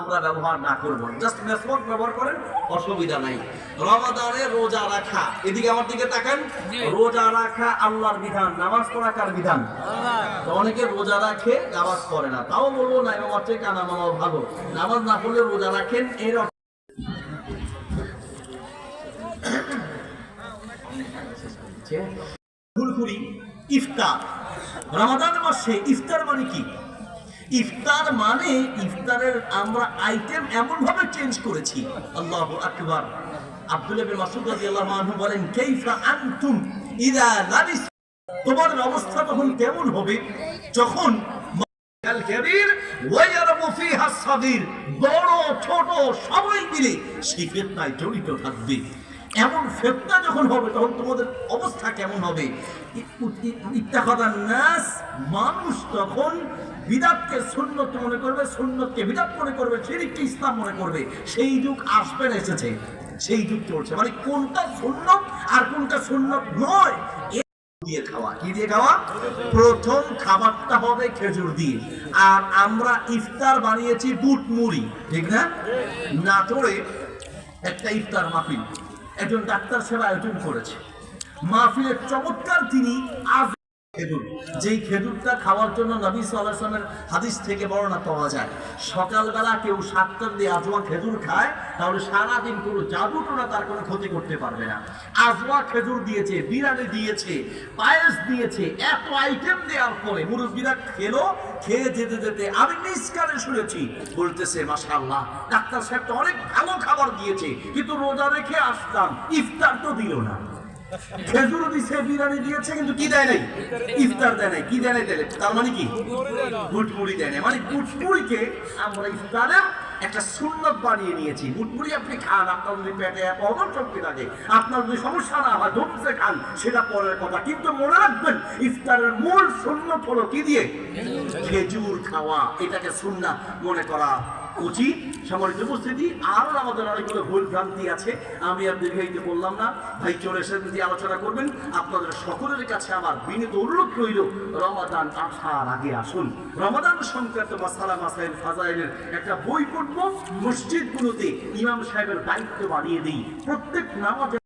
আমরা ব্যবহার না করব। জাস্ট মেসওয়াক ব্যবহার করেন অসুবিধা নাই। রমাদানে রোজা রাখা। এদিকে আমার দিকে তাকান। রোজা রাখা আল্লাহর বিধান। নামাজ পড়া কার বিধান? অনেকে রোজা রাখে নামাজ পড়ে না। তাও বলব না এমন অর্থে কানা মামা ভালো। নামাজ না পড়লে রোজা রাখেন এর অর্থ ভুল করি ইফতার। রমাদান মাসে ইফতার মানে কি? ইফতার মানে ইফতারের আমরা আইটেম এমন ভাবে চেঞ্জ করেছি। আল্লাহ আকবার। আব্দুল্লাহ বিন মাসউদ রাদিয়াল্লাহু আনহু বলেন, কাইফা আনতুম ইদা লাবিস তোমাদের অবস্থা তখন কেমন হবে? যখন বড়, ছোট, সবাই মিলে সেই ফিতনায় জড়িত থাকবে। এমন ফেতনা যখন হবে, তখন তোমাদের অবস্থা কেমন হবে? ইত্তাখাদান নাস, মানুষ তখন বিদাতকে সুন্নত মনে করবে, সুন্নতকে বিদাত মনে করবে, শিরিককে ইসলাম মনে করবে। সেই যুগ আসবে না, এসেছে। সেই যুগ চলছে। মানে কোনটা সুন্নত আর কোনটা সুন্নত নয় দিয়ে খাওয়া। কি দিয়ে খাওয়া? প্রথম খাবারটা হবে খেজুর দিয়ে। আর আমরা ইফতার বানিয়েছি বুট মুড়ি, ঠিক না? নাটোরে একটা ইফতার মাহফিল। একজন ডাক্তার সেবা আয়োজন করেছে। মাহফিলের চমৎকার তিনি আজ খেজুর। যেই খেজুরটা খাওয়ার জন্য নবী সাল্লামের হাদিস থেকে বর্ণনা পাওয়া যায়, সকালবেলা কেউ সাতটার দিয়ে আজওয়া খেজুর খায়, তাহলে সারাদিন কোনো জাদু টোনা তার কোনো ক্ষতি করতে পারবে না। আজওয়া খেজুর দিয়েছে বিরিয়ানি দিয়েছে, পায়েস দিয়েছে, এত আইটেম দেওয়ার পরে মুরব্বীরা খেলো, খেয়ে যেতে যেতে আমি নিজ কানে শুনেছি, বলতেছে, মাশাআল্লাহ, ডাক্তার সাহেব তো অনেক ভালো খাবার দিয়েছে, কিন্তু রোজা রেখে আসতাম, ইফতার তো দিল না। খেজুর দিছে দিয়েছে, কিন্তু কি দেয় নাই? ইফতার দেয় নাই। কি দেয় নাই তার মানে কি? গুটমুড়ি দেয় নাই। মানে গুটমুড়িকে আমরা ইফতারের একটা সুন্নত বানিয়ে নিয়েছি। গুটমুড়ি আপনি খান, আপনার যদি পেটে অগর শক্তি থাকে আপনার যদি সমস্যা না হয় ধরতে খান, সেটা পরের কথা। কিন্তু মনে রাখবেন, ইফতারের মূল সুন্নত হলো কি দিয়ে? খেজুর খাওয়া। এটাকে সুন্নাত মনে করা সামরিক উপস্থিতি। আমাদের অনেকগুলো ভুল ভ্রান্তি আছে, আমি আর বললাম না। ভাই, চলে এসে যদি আলোচনা করবেন। আপনাদের সকলের কাছে আমার বিনীত অনুরোধ রইল, রমাদান আসার আগে আসুন। রমাদান সংক্রান্ত মাসালা ফাজাইলের একটা বই পড়ব। মসজিদগুলোতে ইমাম সাহেবের দায়িত্ব বাড়িয়ে দিই। প্রত্যেক নামাজে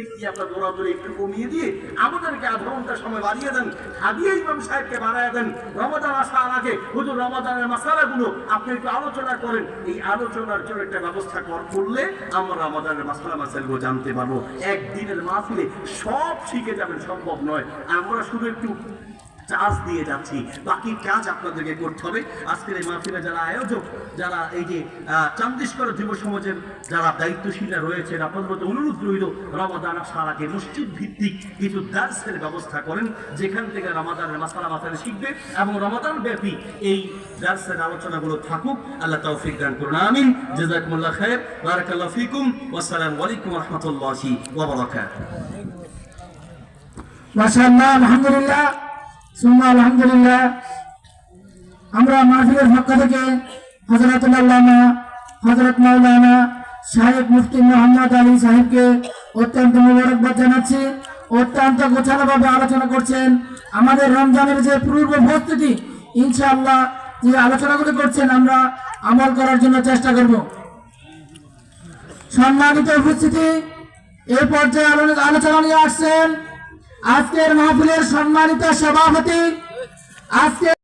দিক দিয়ে আপনার দৌড়াদৌড়ি একটু কমিয়ে দিয়ে আমাদেরকে আধ সময় বাড়িয়ে দেন ইমাম সাহেবকে দেন আসার আগে হুজুর আপনি একটু আলোচনা করেন। এই আলোচনার জন্য একটা ব্যবস্থা কর করলে আমরা রমাদানের মাসালা মাসালগুলো জানতে পারব। একদিনের মাহফিলে সব শিখে যাবেন, সম্ভব নয়। আমরা শুধু একটু চার্জ দিয়ে যাচ্ছি। বাকি কাজ আপনাদেরকে করতে হবে। আজকের এই মাহফিলে যারা আয়োজক, যারা এই যে চান্দিশকর যুব সমাজের যারা দায়িত্বশীলরা রয়েছেন, আপনাদের মধ্যে অনুরোধ রইল, রমাদান আগে মসজিদ ভিত্তিক কিছু দার্সের ব্যবস্থা করেন, যেখান থেকে রমাদানের মাসালা মাসালে শিখবে এবং রমাদান ব্যাপী এই দার্সের আলোচনাগুলো থাকুক। আল্লাহ তৌফিক দান করুন। আমিন। জাজাকুমুল্লাহ খায়ের বারাকাল্লাহ ফিকুম। ওয়াসসালামু আলাইকুম রহমতুল্লাহি ওয়া বারাকাতুহু। মাশাআল্লাহ, আলহামদুলিল্লাহ। সুম্মা, আলহামদুলিল্লাহ। আমরা মাহফিলের পক্ষ থেকে হজরতুল আল্লামা হজরত মাওলানা সাহেব মুফতি মোহাম্মদ আলী সাহেবকে অত্যন্ত মোবারকবাদ জানাচ্ছি। অত্যন্ত গোছানোভাবে আলোচনা করছেন। আমাদের রমজানের যে পূর্ব প্রস্তুতি, ইনশাআল্লাহ যে আলোচনাগুলি করছেন আমরা আমল করার জন্য চেষ্টা করব। সম্মানিত উপস্থিতি এই পর্যায়ে আলো- আলোচনা নিয়ে আসছেন আজকের মাহফিলের সম্মানিত সভাপতি আজকে